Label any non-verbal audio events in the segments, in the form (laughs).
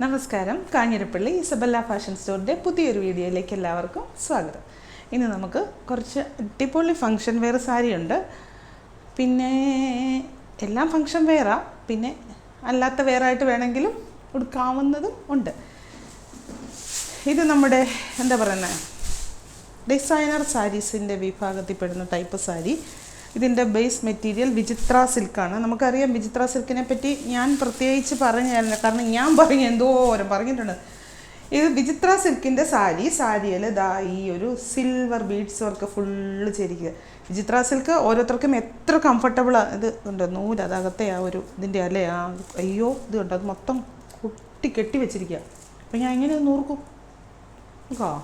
നമസ്കാരം. Kanjirappally Isabella fashion സ്റ്റോറിന്റെ പുതിയൊരു വീഡിയോയിലേക്ക് എല്ലാവർക്കും സ്വാഗതം. ഇന്ന് നമുക്ക് കുറച്ച് അടിപൊളി ഫങ്ഷൻ വെയർ സാരിയുണ്ട് പിന്നെ എല്ലാം ഫങ്ഷൻ വെയറാ പിന്നെ അല്ലാത്ത വെയറായിട്ട് വേണമെങ്കിലും ഉടുക്കാവുന്നതും ഉണ്ട്. ഇത് നമ്മുടെ എന്താ പറയുന്നത് ഡിസൈനർ സാരീസിന്റെ വിഭാഗത്തിൽപ്പെടുന്ന ടൈപ്പ് സാരി. ഇതിന്റെ ബേസ് മെറ്റീരിയൽ വിചിത്ര സിൽക്കാണ് നമുക്കറിയാം വിചിത്ര സിൽക്കിനെ പറ്റി ഞാൻ പ്രത്യേകിച്ച് പറഞ്ഞു കാരണം ഞാൻ പറഞ്ഞു എന്തോരം പറഞ്ഞിട്ടുണ്ട്. ഇത് വിചിത്ര സിൽക്കിന്റെ സാരി സാരിയിൽ ദാ ഈ ഒരു സിൽവർ ബീഡ്സ് വർക്ക് ഫുള്ള് ചേരിക്കുക. വിചിത്ര സിൽക്ക് ഓരോരുത്തർക്കും എത്ര കംഫർട്ടബിളാണ് ഇത് ഉണ്ട്. നൂൽ അതകത്തെ ആ ഒരു ഇതിന്റെ അല്ലേ? ആ അയ്യോ ഇത് ഉണ്ട് അത് മൊത്തം കുട്ടി കെട്ടി വെച്ചിരിക്കുക. അപ്പം ഞാൻ എങ്ങനെ നൂർക്കും നോക്കാം?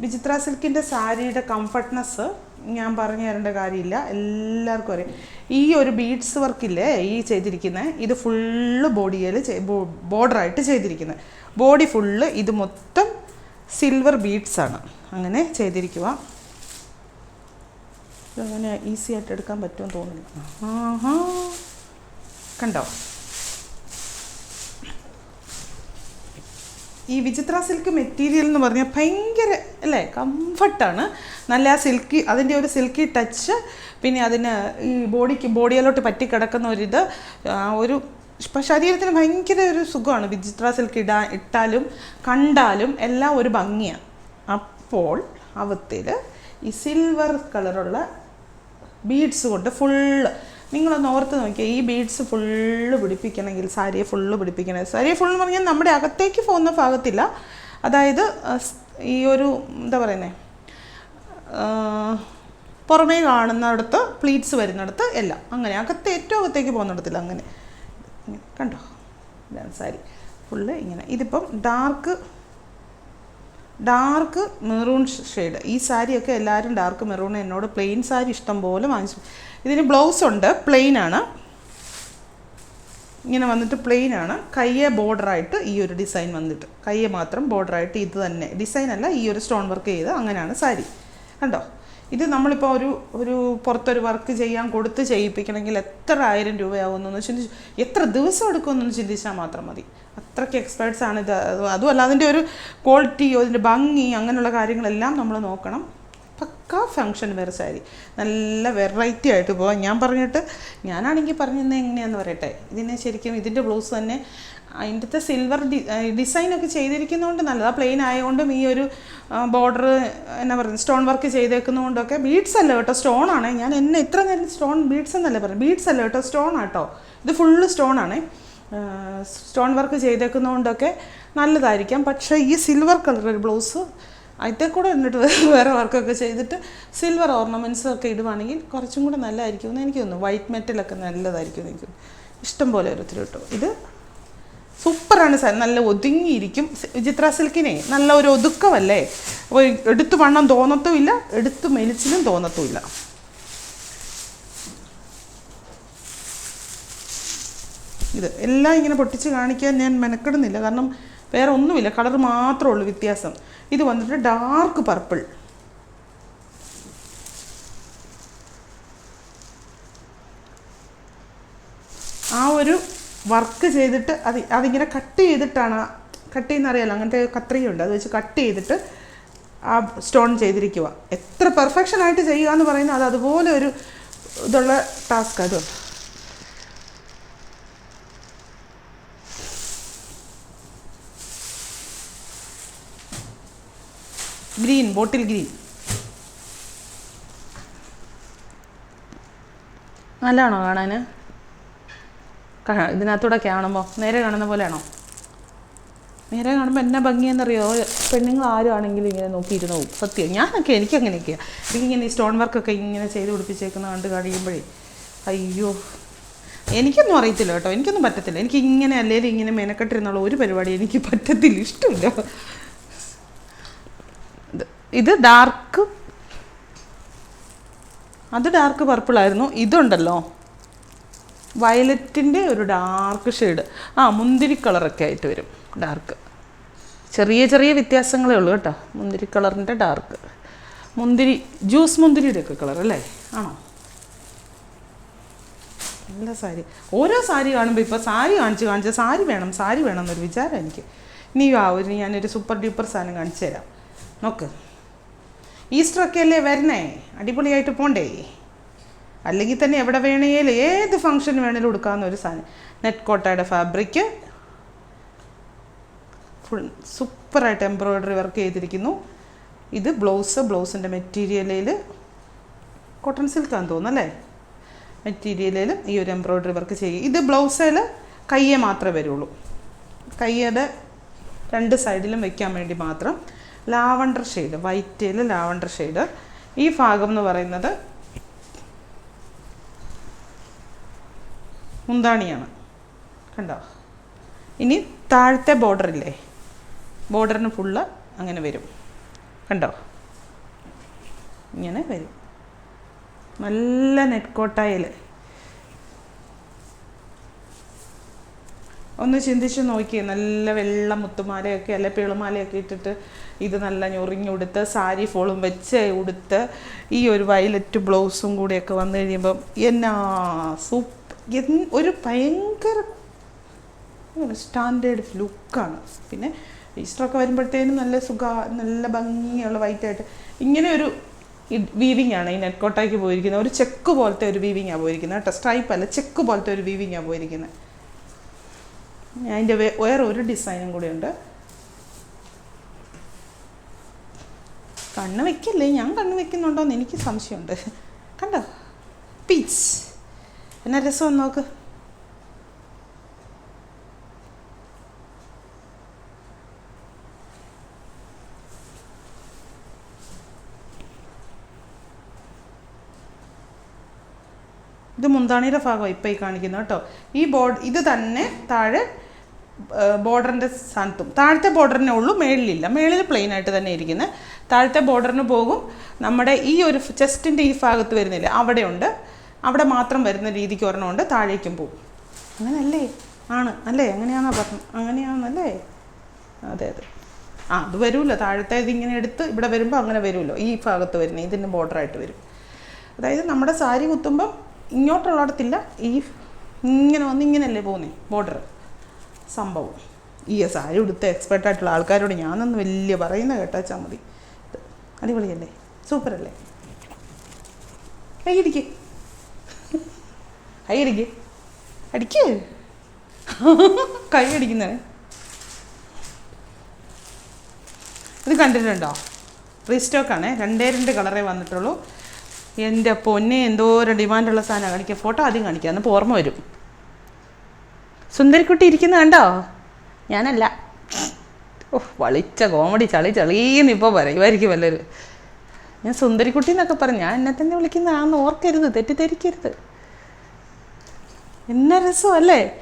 വിചിത്ര സിൽക്കിന്റെ സാരിയുടെ കംഫർട്ട്നെസ് ഞാൻ പറഞ്ഞു തരേണ്ട കാര്യമില്ല. എല്ലാവർക്കും അറിയാം. ഈ ഒരു ബീഡ്സ് വർക്കില്ലേ ഈ ചെയ്തിരിക്കുന്നത് ഇത് ഫുള്ള് ബോഡിയിൽ ബോർഡറായിട്ട് ചെയ്തിരിക്കുന്നത് ബോഡി ഫുള്ള് ഇത് മൊത്തം സിൽവർ ആണ്. അങ്ങനെ ചെയ്തിരിക്കുക ഇതങ്ങനെ ഈസി ആയിട്ട് എടുക്കാൻ പറ്റുമെന്ന് തോന്നുന്നു. ആഹാ. കണ്ടോ? ഈ വിചിത്ര സിൽക്ക് മെറ്റീരിയൽ എന്ന് പറഞ്ഞാൽ ഭയങ്കര അല്ലേ കംഫർട്ടാണ് നല്ല ആ സിൽക്കി അതിന്റെ ഒരു സിൽക്കി ടച്ച് പിന്നെ അതിന് ഈ ബോഡിക്ക് ബോഡിയിലോട്ട് പറ്റി കിടക്കുന്ന ഒരിത് ഒരു ഇപ്പം ശരീരത്തിന് ഭയങ്കര ഒരു സുഖമാണ് വിചിത്ര സിൽക്ക് ഇടാ ഇട്ടാലും കണ്ടാലും എല്ലാം ഒരു ഭംഗിയാണ് അപ്പോൾ അവത്തിൽ ഈ സിൽവർ കളറുള്ള ബീഡ്സ് കൊണ്ട് ഫുള്ള് നിങ്ങളൊന്ന് ഓർത്ത് നോക്കിയാൽ ഈ ബീഡ്സ് ഫുള്ള് പിടിപ്പിക്കണമെങ്കിൽ സാരിയെ ഫുള്ള് പിടിപ്പിക്കണം. സാരിയെ ഫുള്ള് പറഞ്ഞാൽ നമ്മുടെ അകത്തേക്ക് പോകുന്ന ഭാഗത്തില്ല. അതായത് ഈ ഒരു എന്താ പറയുന്നത് പുറമേ കാണുന്നിടത്ത് പ്ലീറ്റ്സ് വരുന്നിടത്ത് എല്ലാം. അങ്ങനെ അകത്ത് ഏറ്റവും അകത്തേക്ക് പോകുന്നിടത്തില്ല അങ്ങനെ. കണ്ടോ? ഇതാണ് സാരി. ഫുള്ള് ഇങ്ങനെ. ഇതിപ്പം ഡാർക്ക് ഡാർക്ക് മെറൂൺ ഷെയ്ഡ് ഈ സാരിയൊക്കെ എല്ലാവരും ഡാർക്ക് മെറൂൺ എന്നോട് പ്ലെയിൻ സാരി ഇഷ്ടം പോലെ വാങ്ങിച്ചു. ഇതിന് ബ്ലൗസ് ഉണ്ട് പ്ലെയിൻ ആണ്. ഇങ്ങനെ വന്നിട്ട് പ്ലെയിൻ ആണ്. കയ്യെ ബോർഡറായിട്ട് ഈ ഒരു ഡിസൈൻ വന്നിട്ട്. കയ്യെ മാത്രം ബോർഡറായിട്ട് ഇത് തന്നെ. ഡിസൈൻ അല്ല ഈ ഒരു സ്റ്റോൺ വർക്ക് ചെയ്ത് അങ്ങനെയാണ് സാരി. കണ്ടോ? ഇത് നമ്മളിപ്പോൾ ഒരു ഒരു പുറത്തൊരു വർക്ക് ചെയ്യാൻ കൊടുത്ത് ചെയ്യിപ്പിക്കണമെങ്കിൽ എത്ര ആയിരം രൂപയാവുമെന്നൊന്ന് ചിന്തിച്ച് എത്ര ദിവസം എടുക്കുമെന്നൊന്ന് ചിന്തിച്ചാൽ മാത്രം മതി. അത്രയ്ക്ക് എക്സ്പേർട്സ് ആണ് ഇത്. അത് അതുമല്ല അതിന്റെ ഒരു ക്വാളിറ്റി അതിന്റെ ഭംഗി അങ്ങനെയുള്ള കാര്യങ്ങളെല്ലാം നമ്മൾ നോക്കണം. പക്ക ഫങ്ഷൻ വെയർ സാരി നല്ല വെറൈറ്റി ആയിട്ട് പോകാം ഞാൻ പറഞ്ഞിട്ട് ഞാനാണെങ്കിൽ പറഞ്ഞത് എങ്ങനെയാണെന്ന് പറയട്ടെ? ഇതിനെ ശരിക്കും ഇതിന്റെ ബ്ലൗസ് തന്നെ അതിന്റെ സിൽവർ ഡി ഡിസൈനൊക്കെ ചെയ്തിരിക്കുന്നതുകൊണ്ട് നല്ലത്. ആ പ്ലെയിൻ ആയതുകൊണ്ടും ഈ ഒരു ബോർഡർ എന്നാ പറയുന്നത് സ്റ്റോൺ വർക്ക് ചെയ്തേക്കുന്നതുകൊണ്ടൊക്കെ ബീഡ്സ് അല്ല കേട്ടോ സ്റ്റോൺ ആണ്. ഞാൻ എന്നെ ഇത്ര നേരം സ്റ്റോൺ ബീഡ്സ് എന്നല്ല പറഞ്ഞു ബീഡ്സ് അല്ല കേട്ടോ സ്റ്റോൺ ആട്ടോ. ഇത് ഫുള്ള് സ്റ്റോൺ ആണ്. സ്റ്റോൺ വർക്ക് ചെയ്തേക്കുന്നതുകൊണ്ടൊക്കെ നല്ലതായിരിക്കാം. പക്ഷേ ഈ സിൽവർ കളർ ബ്ലൗസ് അതിന്റെ കൂടെ എന്നിട്ട് വേറെ വർക്കൊക്കെ ചെയ്തിട്ട് സിൽവർ ഓർണമെന്റ്സ് ഒക്കെ ഇടുവാണെങ്കിൽ കുറച്ചും കൂടെ നല്ലതായിരിക്കും എന്ന് എനിക്ക് തോന്നുന്നു. വൈറ്റ് മെറ്റലൊക്കെ നല്ലതായിരിക്കും എനിക്ക് ഇഷ്ടം പോലെ ഒരുത്തിരി കിട്ടും ഇത് സൂപ്പറാണ് സാർ. നല്ല ഒതുങ്ങിയിരിക്കും. ചിത്ര സിൽക്കിനെ നല്ല ഒരു ഒതുക്കമല്ലേ? എടുത്തു വണ്ണം തോന്നത്തുമില്ല എടുത്തു മെലിച്ചിലും തോന്നത്തുമില്ല. ഇത് എല്ലാം ഇങ്ങനെ പൊട്ടിച്ച് കാണിക്കാൻ ഞാൻ മെനക്കെടുന്നില്ല. കാരണം വേറെ ഒന്നുമില്ല. കളർ മാത്രമേ ഉള്ളൂ വ്യത്യാസം. ഇത് വന്നിട്ട് ഡാർക്ക് പർപ്പിൾ ആ ഒരു വർക്ക് ചെയ്തിട്ട് അത് അതിങ്ങനെ കട്ട് ചെയ്തിട്ടാണ് കട്ട് ചെയ്യുന്ന അറിയാലോ അങ്ങനത്തെ കത്രികയുണ്ട്. അത് വെച്ച് കട്ട് ചെയ്തിട്ട് ആ സ്റ്റോൺ ചെയ്തിരിക്കുക എത്ര പെർഫെക്ഷൻ ആയിട്ട് ചെയ്യുക എന്ന് പറയുന്നത് അത് അതുപോലെ ഒരു ഇതുള്ള ടാസ്ക് അതുണ്ട് ഗ്രീൻ ബോട്ടിൽ ഗ്രീൻ നല്ലതാണോ കാണാൻ ഇതിനകത്തൂടെ കാണുമ്പോൾ നേരെ കാണുന്ന പോലെയാണോ? നേരെ കാണുമ്പോൾ എന്നാ ഭംഗിയെന്നറിയോ? പെണ്ണുങ്ങൾ ആരും ആണെങ്കിലും ഇങ്ങനെ നോക്കിയിരുന്നു പോകും സത്യം. ഞാനൊക്കെ എനിക്കങ്ങനെയൊക്കെയാണ് എനിക്കിങ്ങനെ ഈ സ്റ്റോൺ വർക്കൊക്കെ ഇങ്ങനെ ചെയ്ത് പിടിപ്പിച്ചേക്കുന്ന കണ്ട് കഴിയുമ്പോഴേ അയ്യോ. എനിക്കൊന്നും അറിയത്തില്ല കേട്ടോ. എനിക്കൊന്നും പറ്റത്തില്ല. എനിക്ക് ഇങ്ങനെ അല്ലെങ്കിൽ ഇങ്ങനെ മെനക്കെട്ടിരുന്നുള്ള ഒരു പരിപാടി എനിക്ക് പറ്റത്തില്ല. ഇഷ്ടമില്ല. ഇത് ഡാർക്ക് അത് ഡാർക്ക് പർപ്പിൾ ആയിരുന്നു. ഇതുണ്ടല്ലോ. വയലറ്റിന്റെ ഒരു ഡാർക്ക് ഷെയ്ഡ് ആ മുന്തിരി കളറൊക്കെ ആയിട്ട് വരും. ഡാർക്ക് ചെറിയ ചെറിയ വ്യത്യാസങ്ങളേ ഉള്ളൂ കേട്ടോ. മുന്തിരി കളറിന്റെ ഡാർക്ക് മുന്തിരി ജ്യൂസ് മുന്തിരിയുടെ ഒക്കെ കളർ അല്ലേ? ആണോ? നല്ല സാരി. ഓരോ സാരി കാണുമ്പോൾ ഇപ്പോൾ സാരി കാണിച്ച് കാണിച്ച് സാരി വേണം സാരി വേണം എന്നൊരു വിചാരം എനിക്ക്. ഇനി ആ ഒരു ഞാനൊരു സൂപ്പർ ഡ്യൂപ്പർ സാധനം കാണിച്ചു തരാം. നോക്ക്. ഈസ്റ്ററൊക്കെ അല്ലേ വരണേ അടിപൊളിയായിട്ട് പോണ്ടേ? അല്ലെങ്കിൽ തന്നെ എവിടെ വേണേലും ഏത് ഫംഗ്ഷൻ വേണേലും ഉടുക്കാവുന്ന ഒരു സാധനം. നെറ്റ് കോട്ടയുടെ ഫാബ്രിക് ഫുൾ സൂപ്പറായിട്ട് എംബ്രോയിഡറി വർക്ക് ചെയ്തിരിക്കുന്നു. ഇത് ബ്ലൗസ് ബ്ലൗസിന്റെ മെറ്റീരിയലിൽ കോട്ടൺ സിൽക്കാന്ന് തോന്നുന്നല്ലേ മെറ്റീരിയലിൽ ഈ ഒരു എംബ്രോയിഡറി വർക്ക് ചെയ്യും. ഇത് ബ്ലൗസിൽ കയ്യെ മാത്രമേ വരുള്ളൂ. കയ്യുടെ രണ്ട് സൈഡിലും വയ്ക്കാൻ വേണ്ടി മാത്രം. ലാവണ്ടർ ഷെയ്ഡ് വൈറ്റിൽ ലാവണ്ടർ ഷെയ്ഡ്. ഈ ഭാഗം എന്ന് പറയുന്നത് മുന്താണിയാണ്. കണ്ടോ? ഇനി താഴത്തെ ബോർഡർ ഇല്ലേ? ബോർഡറിന് ഫുള്ള് അങ്ങനെ വരും. കണ്ടോ? ഇങ്ങനെ വരും. നല്ല നെറ്റ് കോട്ടായിൽ ഒന്ന് ചിന്തിച്ച് നോക്കി. നല്ല വെള്ള മുത്തുമാലയൊക്കെ അല്ലെ പിളുമാലയൊക്കെ ഇട്ടിട്ട് ഇത് നല്ല ഞൊറിഞ്ഞുടുത്ത് സാരി ഫോളും വെച്ച് ഉടുത്ത് ഈ ഒരു വയലറ്റ് ബ്ലൗസും കൂടിയൊക്കെ വന്നു കഴിയുമ്പം എന്നാ സൂപ്പ് ഒരു ഭയങ്കര സ്റ്റാൻഡേർഡ് ലുക്കാണ്. പിന്നെ ഈസ്റ്ററൊക്കെ വരുമ്പോഴത്തേനും നല്ല സുഖ നല്ല ഭംഗിയുള്ള വൈറ്റായിട്ട്. ഇങ്ങനെ ഒരു വീവിങ് ആണ് ഈ നെറ്റ് കോട്ടാക്കി പോയിരിക്കുന്നത്. ഒരു ചെക്ക് പോലത്തെ ഒരു വീവിങ്ങാണ് പോയിരിക്കുന്നത്. കേട്ടോ സ്ട്രൈപ്പ് അല്ല ചെക്ക് പോലത്തെ ഒരു വീവിങ്ങാണ് പോയിരിക്കുന്നത്. അതിന്റെ വേറെ ഒരു ഡിസൈനും കൂടെ ഉണ്ട് കണ്ണ് വെക്കില്ലേ? ഞാൻ കണ്ണ് വെക്കുന്നുണ്ടോ എന്ന് എനിക്ക് സംശയമുണ്ട്. കണ്ടോ? പീച്ച് എന്നാ രസം നോക്ക്. ഇത് മുന്താണിയുടെ ഭാഗമാണ് ഇപ്പോൾ ഈ കാണിക്കുന്നത് കേട്ടോ. ഈ ബോർഡ് ഇത് തന്നെ താഴെ ബോർഡറിന്റെ സ്ഥാനത്തും താഴത്തെ ബോർഡറിനെ ഉള്ളൂ മേളിലില്ല. മേളിൽ പ്ലെയിൻ ആയിട്ട് തന്നെ ഇരിക്കുന്നത് താഴത്തെ ബോർഡറിന് പോകും. നമ്മുടെ ഈ ഒരു ചെസ്റ്റിന്റെ ഈ ഭാഗത്ത് വരുന്നില്ല അവിടെയുണ്ട്. അവിടെ മാത്രം വരുന്ന രീതിക്ക് ഒരെണ്ണമുണ്ട് താഴേക്കും പോകും. അങ്ങനെയല്ലേ ആണ്. അല്ലേ? അങ്ങനെയാണോ പറഞ്ഞു അങ്ങനെയാണെന്നല്ലേ അതെ അതെ. ആ അത് വരുമല്ലോ താഴത്തെ ഇതിങ്ങനെ എടുത്ത് ഇവിടെ വരുമ്പോൾ അങ്ങനെ വരുമല്ലോ ഈ ഭാഗത്ത് വരുന്ന ഇതിന്റെ ബോർഡറായിട്ട് വരും. അതായത് നമ്മുടെ സാരി കുത്തുമ്പം ഇങ്ങോട്ടുള്ളിടത്തില്ല ഈ ഇങ്ങനെ വന്ന് ഇങ്ങനെയല്ലേ പോകുന്നേ ബോർഡർ സംഭവം. ഈ സാരി ഉടുത്ത എക്സ്പെർട്ട് ആയിട്ടുള്ള ആൾക്കാരോട് ഞാനൊന്നും വലിയ പറയുന്ന കേട്ടാച്ചാൽ മതി. അടിപൊളിയല്ലേ? സൂപ്പറല്ലേ? കൈയിടിക്ക് കൈയടിക്ക് അടിക്ക്. കൈ അടിക്കുന്നേ ഇത് കണ്ടിട്ടുണ്ടോ? റീസ്റ്റോക്കാണേ. രണ്ടേ രണ്ട് കളറേ വന്നിട്ടുള്ളൂ. എന്റെ പൊന്നെ എന്തോരം ഡിമാൻഡുള്ള സാധനം. കാണിക്കുക ഫോട്ടോ ആദ്യം കാണിക്കുക എന്നിപ്പോൾ ഓർമ്മ വരും. സുന്ദരിക്കുട്ടി ഇരിക്കുന്ന കണ്ടോ? ഞാനല്ല. ഓ വളിച്ച കോമഡി ചളി ചളീന്ന് ഇപ്പോൾ പറയുമായിരിക്കും വല്ലൊരു ഞാൻ സുന്ദരിക്കുട്ടി എന്നൊക്കെ പറഞ്ഞു. ഞാൻ എന്നെ തന്നെ വിളിക്കുന്നതാണെന്ന് ഓർക്കരുത് തെറ്റിദ്ധരിക്കരുത്. എന്ന രസമല്ലേ?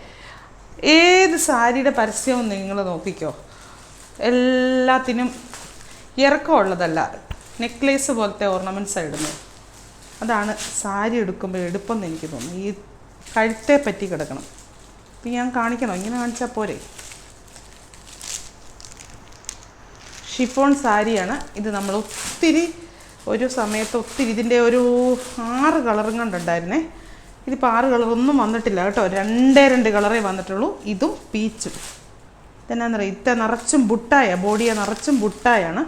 ഏത് സാരിയുടെ പരസ്യവും നിങ്ങൾ നോക്കിക്കോ. എല്ലാത്തിനും ഇറക്കമുള്ളതല്ല. നെക്ലേസ് പോലത്തെ ഓർണമെന്റ്സാണ് ഇടുന്നത് അതാണ് സാരി എടുക്കുമ്പോൾ എടുപ്പെന്ന് എനിക്ക് തോന്നുന്നു. ഈ കഴുത്തെ പറ്റി കിടക്കണം. ഇപ്പം ഞാൻ കാണിക്കണോ. ഇങ്ങനെ കാണിച്ചാൽ പോരെ? ഷിഫോൺ സാരിയാണ്. ഇത് നമ്മൾ ഒത്തിരി ഒരു സമയത്ത് ഒത്തിരി ഇതിന്റെ ഒരു ആറ് കളറും കണ്ടുണ്ടായിരുന്നേ ഇതിപ്പോൾ ആറ് കളറൊന്നും വന്നിട്ടില്ല കേട്ടോ. രണ്ടേ രണ്ട് കളറേ വന്നിട്ടുള്ളൂ. ഇതും പീച്ചും. പറയുക ഇത്ത നിറച്ചും ബുട്ടായ ബോഡിയെ നിറച്ചും ബുട്ടായാണ്.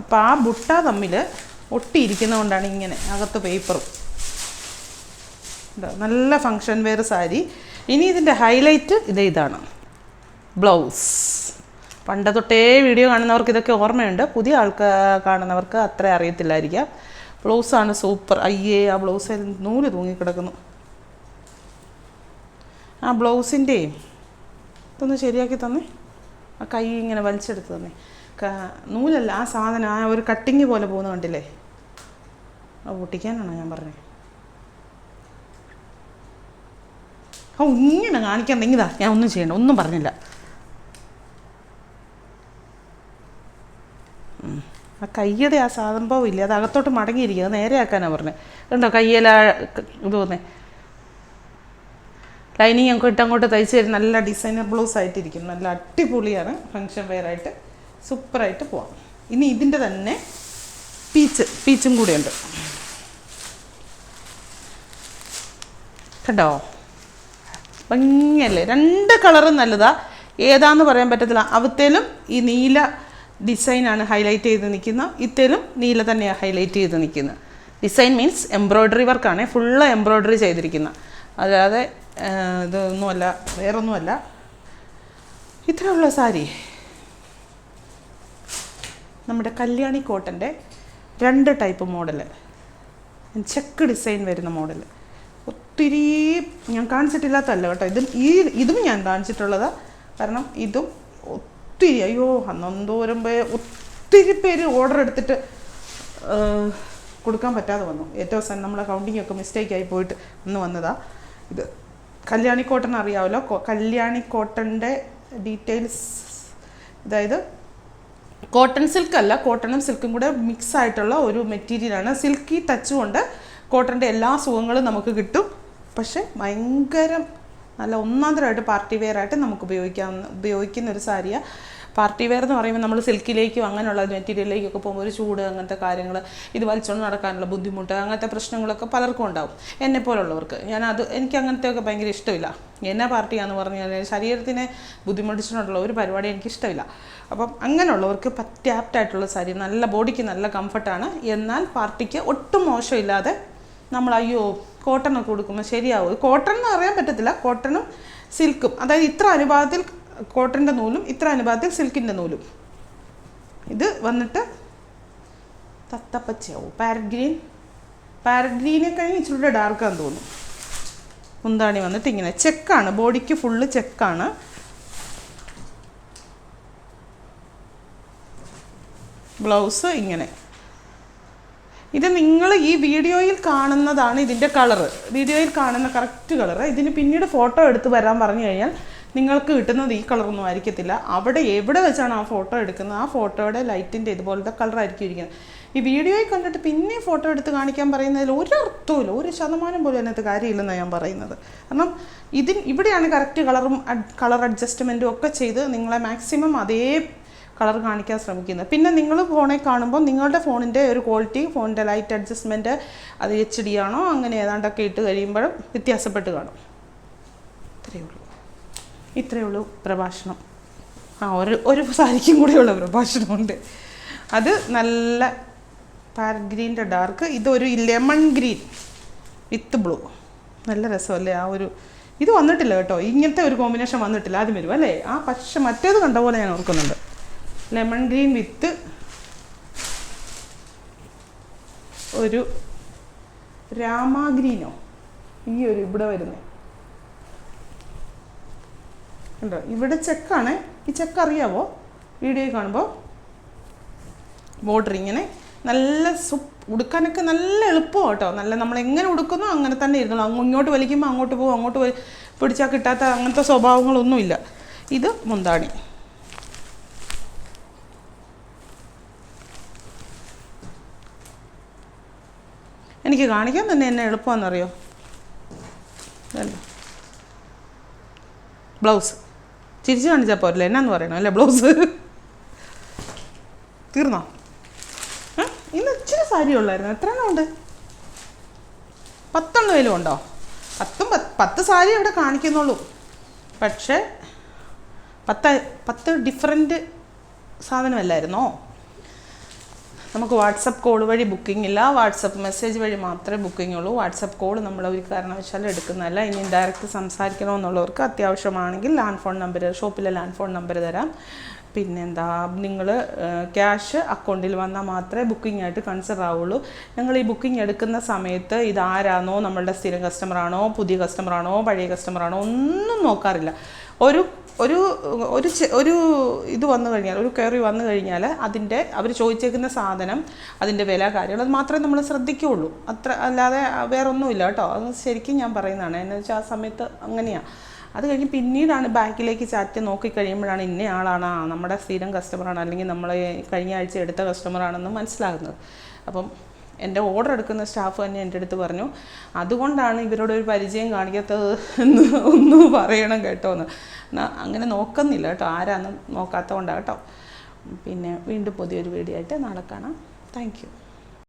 അപ്പോൾ ആ ബുട്ട തമ്മിൽ ഒട്ടിയിരിക്കുന്നതുകൊണ്ടാണ് ഇങ്ങനെ അകത്ത് പേപ്പറും. നല്ല ഫങ്ഷൻ വെയർ സാരി. ഇനി ഇതിന്റെ ഹൈലൈറ്റ് ഇത് ഇതാണ്. ബ്ലൗസ് പണ്ട് തൊട്ടേ വീഡിയോ കാണുന്നവർക്ക് ഇതൊക്കെ ഓർമ്മയുണ്ട്. പുതിയ ആൾക്കാർ കാണുന്നവർക്ക് അത്ര അറിയത്തില്ലായിരിക്കാം. ബ്ലൗസാണ് സൂപ്പർ അയ്യേ ആ ബ്ലൗസിൽ നൂൽ തൂങ്ങിക്കിടക്കുന്നു. ആ ബ്ലൗസിന്റെ ഇതൊന്ന് ശരിയാക്കി തന്നേ. ആ കൈ ഇങ്ങനെ വലിച്ചെടുത്ത് തന്നെ. നൂലല്ല ആ സാധനം ആ ഒരു കട്ടിങ് പോലെ പോകുന്ന കണ്ടില്ലേ? ആ പൊട്ടിക്കാനാണോ ഞാൻ പറഞ്ഞത് ഓ ഇങ്ങനെ കാണിക്കാൻ തെങ്ങിതാ ഞാൻ ഒന്നും ചെയ്യണ്ട ഒന്നും പറഞ്ഞില്ല. ആ കയ്യുടെ ആ സംഭവം ഇല്ല അത് അകത്തോട്ട് മടങ്ങിയിരിക്കുക അത് നേരെ ആക്കാനാണ് പറഞ്ഞത് കണ്ടോ കയ്യല ഇത് തോന്നേ ലൈനിങ് ഞങ്ങൾക്ക് ഇട്ട് അങ്ങോട്ട് തയ്ച്ച് തരും. നല്ല ഡിസൈനർ ബ്ലൗസ് ആയിട്ടിരിക്കും നല്ല അടിപൊളിയാണ് ഫങ്ഷൻ വെയർ ആയിട്ട്. സൂപ്പറായിട്ട് പോവാം. ഇനി ഇതിന്റെ തന്നെ പീച്ച് പീച്ചും കൂടെ ഉണ്ട്. കണ്ടോ? ഭംഗിയല്ലേ? രണ്ട് കളറും നല്ലതാ. ഏതാന്ന് പറയാൻ പറ്റത്തില്ല. അവത്തേലും ഈ നീല ഡിസൈനാണ് ഹൈലൈറ്റ് ചെയ്ത് നിൽക്കുന്നത്. ഇത്തേലും നീല തന്നെയാണ് ഹൈലൈറ്റ് ചെയ്ത് നിൽക്കുന്നത്. ഡിസൈൻ മീൻസ് എംബ്രോയ്ഡറി വർക്കാണ് ഫുള്ള് എംബ്രോയ്ഡറി ചെയ്തിരിക്കുന്നത്. അല്ലാതെ ഇതൊന്നുമല്ല. വേറൊന്നുമല്ല. ഇത്രയുള്ള സാരി. നമ്മുടെ കല്യാണി കോട്ടന്റെ രണ്ട് ടൈപ്പ് മോഡൽ ചെക്ക് ഡിസൈൻ വരുന്ന മോഡൽ ഒത്തിരി ഞാൻ കാണിച്ചിട്ടില്ലാത്തല്ല കേട്ടോ. ഇതും ഈ ഇതും ഞാൻ കാണിച്ചിട്ടുള്ളത്. കാരണം ഇതും ഒത്തിരി അയ്യോ അന്നെന്തോരം പേ ഒത്തിരി പേര് ഓർഡർ എടുത്തിട്ട് കൊടുക്കാൻ പറ്റാതെ വന്നു. ഏറ്റവും അവസാനം നമ്മളെ കൗണ്ടിങ് ഒക്കെ മിസ്റ്റേക്ക് ആയി പോയിട്ട് അന്ന് വന്നതാ. ഇത് കല്യാണി കോട്ടൺ അറിയാമല്ലോ കല്യാണി കോട്ടന്റെ ഡീറ്റെയിൽസ് അതായത് കോട്ടൺ സിൽക്ക് അല്ല കോട്ടണും സിൽക്കും കൂടെ മിക്സ് ആയിട്ടുള്ള ഒരു മെറ്റീരിയലാണ് സിൽക്കി ടച്ച് കൊണ്ട് കോട്ടന്റെ എല്ലാ സുഖങ്ങളും നമുക്ക് കിട്ടും. പക്ഷെ ഭയങ്കര നല്ല ഒന്നാന്തരമായിട്ട് പാർട്ടി വെയർ ആയിട്ട് നമുക്ക് ഉപയോഗിക്കാവുന്ന ഉപയോഗിക്കുന്ന ഒരു സാരിയാണ് പാർട്ടി വെയർ എന്ന് പറയുമ്പോൾ നമ്മൾ സിൽക്കിലേക്കും അങ്ങനെയുള്ള മെറ്റീരിയലിലേക്കൊക്കെ പോകുമ്പോൾ ഒരു ചൂട് അങ്ങനത്തെ കാര്യങ്ങൾ ഇത് വലിച്ചുകൊണ്ട് നടക്കാനുള്ള ബുദ്ധിമുട്ട് അങ്ങനത്തെ പ്രശ്നങ്ങളൊക്കെ പലർക്കും ഉണ്ടാവും. എന്നെ പോലുള്ളവർക്ക്. ഞാൻ അത് എനിക്ക് അങ്ങനത്തെയൊക്കെ ഭയങ്കര ഇഷ്ടമില്ല. എന്നാ പാർട്ടിയാന്ന് പറഞ്ഞു കഴിഞ്ഞാൽ ശരീരത്തിനെ ബുദ്ധിമുട്ടിച്ചിട്ടുള്ള ഒരു പരിപാടി എനിക്ക് ഇഷ്ടമില്ല. അപ്പം അങ്ങനെയുള്ളവർക്ക് പറ്റി ആപ്റ്റായിട്ടുള്ള സാരി നല്ല ബോഡിക്ക് നല്ല കംഫർട്ടാണ് എന്നാൽ പാർട്ടിക്ക് ഒട്ടും മോശമില്ലാതെ നമ്മൾ അയ്യോ കോട്ടണൊക്കെ കൊടുക്കുമ്പോൾ ശരിയാവും. കോട്ടൺ എന്ന് അറിയാൻ പറ്റത്തില്ല. കോട്ടണും സിൽക്കും അതായത് ഇത്ര അനുപാതത്തിൽ കോട്ടന്റെ നൂലും ഇത്ര അനുപാതത്തിൽ സിൽക്കിന്റെ നൂലും. ഇത് വന്നിട്ട് തത്തപ്പച്ചയാവും. Parrot green. പാരറ്റ് ഗ്രീനെ കഴിഞ്ഞ് ഇച്ചിരി ഡാർക്കാന്ന് തോന്നും മുന്താണി വന്നിട്ട് ഇങ്ങനെ ചെക്കാണ് ബോഡിക്ക് ഫുള്ള് ചെക്കാണ് ബ്ലൗസ് ഇങ്ങനെ. ഇത് നിങ്ങൾ ഈ വീഡിയോയിൽ കാണുന്നതാണ് ഇതിന്റെ കളറ്. വീഡിയോയിൽ കാണുന്ന കറക്റ്റ് കളറ്. ഇതിന് പിന്നീട് ഫോട്ടോ എടുത്ത് വരാൻ പറഞ്ഞു കഴിഞ്ഞാൽ നിങ്ങൾക്ക് കിട്ടുന്നത് ഈ കളറൊന്നും ആയിരിക്കത്തില്ല. അവിടെ എവിടെ വെച്ചാണ് ആ ഫോട്ടോ എടുക്കുന്നത്? ആ ഫോട്ടോയുടെ ലൈറ്റിന്റെ ഇതുപോലത്തെ കളറായിരിക്കും ഇരിക്കുന്നത്. ഈ വീഡിയോയിൽ കണ്ടിട്ട് പിന്നെ ഫോട്ടോ എടുത്ത് കാണിക്കാൻ പറയുന്നതിൽ ഒരു അർത്ഥവുമില്ല. ഒരു ശതമാനം പോലും അതിനകത്ത് കാര്യമില്ലെന്നാണ് ഞാൻ പറയുന്നത്. കാരണം ഇതിൻ ഇവിടെയാണ് കറക്റ്റ് കളറും കളർ അഡ്ജസ്റ്റ്മെന്റും ഒക്കെ ചെയ്ത് നിങ്ങളെ മാക്സിമം അതേ കളർ കാണിക്കാൻ ശ്രമിക്കുന്നത്. പിന്നെ നിങ്ങൾ ഫോണിൽ കാണുമ്പോൾ നിങ്ങളുടെ ഫോണിന്റെ ഒരു ക്വാളിറ്റി ഫോണിന്റെ ലൈറ്റ് അഡ്ജസ്റ്റ്മെന്റ് അത് എച്ച് ഡി ആണോ അങ്ങനെ ഏതാണ്ടൊക്കെ ഇട്ട് കഴിയുമ്പോഴും വ്യത്യാസപ്പെട്ട് കാണും. ഇത്രയേ ഉള്ളൂ. ഇത്രയേ ഉള്ളൂ പ്രഭാഷണം. ആ ഒരു ഒരു സാരിക്കും കൂടെയുള്ള പ്രഭാഷണമുണ്ട്. അത് നല്ല പാരറ്റ് ഗ്രീന്റെ ഡാർക്ക് ഇതൊരു ലെമൺ ഗ്രീൻ വിത്ത് ബ്ലൂ. നല്ല രസമല്ലേ ആ ഒരു ഇത് വന്നിട്ടില്ല കേട്ടോ. ഇങ്ങനത്തെ ഒരു കോമ്പിനേഷൻ വന്നിട്ടില്ല. ആദ്യം വരും അല്ലേ? ആ പക്ഷെ മറ്റേത് കണ്ട പോലെ ഞാൻ ഓർക്കുന്നുണ്ട്. ലെമൺ ഗ്രീൻ വിത്ത് ഒരു രാമാഗ്രീനോ ഈ ഒരു ഇവിടെ വരുന്നത് ഉണ്ടോ ഇവിടെ ചെക്കാണ്. ഈ ചെക്ക് അറിയാവോ? വീഡിയോ കാണുമ്പോൾ ബോർഡർ ഇങ്ങനെ നല്ല സു ഉടുക്കാനൊക്കെ നല്ല എളുപ്പമാണ് കേട്ടോ. നല്ല നമ്മൾ എങ്ങനെ ഉടുക്കുന്നോ അങ്ങനെ തന്നെ ഇരുന്നോളൂ അങ്ങ് ഇങ്ങോട്ട് വലിക്കുമ്പോൾ അങ്ങോട്ട് പോകും അങ്ങോട്ട് പിടിച്ചാൽ കിട്ടാത്ത അങ്ങനത്തെ സ്വഭാവങ്ങളൊന്നുമില്ല. ഇത് മുന്താണി. എനിക്ക് കാണിക്കാൻ തന്നെ എന്നെ എളുപ്പമാണെന്നറിയോ? ഇതല്ലേ ബ്ലൗസ്. ചിരിച്ച് കാണിച്ചാൽ പോരല്ലേ? എന്നാന്ന് പറയണം അല്ലേ ബ്ലൗസ്? തീർന്നോ? ഇന്ന് ഇച്ചിരി സാരി ഉള്ളായിരുന്നു. എത്ര എണ്ണം ഉണ്ട്? പത്തെണ്ണം വേലും ഉണ്ടോ? പത്ത് പത്ത് സാരി ഇവിടെ കാണിക്കുന്നുള്ളൂ. പക്ഷേ പത്ത് പത്ത് ഡിഫറെന്റ് സാധനമല്ലായിരുന്നോ? നമുക്ക് വാട്സപ്പ് കോൾ വഴി ബുക്കിംഗ് ഇല്ല. വാട്സപ്പ് മെസ്സേജ് വഴി മാത്രമേ ബുക്കിംഗ് ഉള്ളൂ. വാട്സപ്പ് കോൾ നമ്മൾ ഒരു കാരണവശാലും എടുക്കുന്നതല്ല. ഇനി ഡയറക്റ്റ് സംസാരിക്കണമെന്നുള്ളവർക്ക് അത്യാവശ്യമാണെങ്കിൽ ലാൻഡ് ഫോൺ നമ്പർ ഷോപ്പിലെ ലാൻഡ് ഫോൺ നമ്പർ തരാം. പിന്നെന്താ നിങ്ങൾ ക്യാഷ് അക്കൗണ്ടിൽ വന്നാൽ മാത്രമേ ബുക്കിംഗ് ആയിട്ട് കൺസിഡർ ആവുള്ളൂ. ഞങ്ങൾ ഈ ബുക്കിംഗ് എടുക്കുന്ന സമയത്ത് ഇത് ആരാണോ നമ്മളുടെ സ്ഥിരം കസ്റ്റമറാണോ പുതിയ കസ്റ്റമറാണോ പഴയ കസ്റ്റമറാണോ ഒന്നും നോക്കാറില്ല. ഒരു ഒരു ഒരു ഒരു ഇത് വന്നു കഴിഞ്ഞാൽ ഒരു കയറി വന്നു കഴിഞ്ഞാൽ അതിന്റെ അവർ ചോദിച്ചേക്കുന്ന സാധനം അതിന്റെ വില കാര്യങ്ങൾ അത് മാത്രമേ നമ്മൾ ശ്രദ്ധിക്കുകയുള്ളൂ. അത്ര അല്ലാതെ വേറൊന്നുമില്ല കേട്ടോ. അത് ശരിക്കും ഞാൻ പറയുന്നതാണ്. എന്നു വെച്ചാൽ ആ സമയത്ത് അങ്ങനെയാണ് അത് കഴിഞ്ഞ് പിന്നീടാണ് ബാക്കിലേക്ക് ചാറ്റ് നോക്കി കഴിയുമ്പോഴാണ് ഇന്ന ആളാണ് നമ്മുടെ സ്ഥിരം കസ്റ്റമറാണ് അല്ലെങ്കിൽ നമ്മൾ കഴിഞ്ഞ ആഴ്ച എടുത്ത കസ്റ്റമറാണെന്ന് മനസ്സിലാകുന്നത്. അപ്പം എന്റെ ഓർഡർ എടുക്കുന്ന സ്റ്റാഫ് തന്നെ എന്റെ അടുത്ത് പറഞ്ഞു അതുകൊണ്ടാണ് ഇവരോട് ഒരു പരിചയം കാണിക്കാത്തത് എന്ന് (laughs) ഒന്ന് പറയണം കേട്ടോ എന്ന്. എന്നാൽ അങ്ങനെ നോക്കുന്നില്ല കേട്ടോ ആരാന്ന് നോക്കാത്തത് കൊണ്ടാണ് കേട്ടോ. പിന്നെ വീണ്ടും പുതിയൊരു വീഡിയോ ആയിട്ട് നാളെ കാണാം. താങ്ക്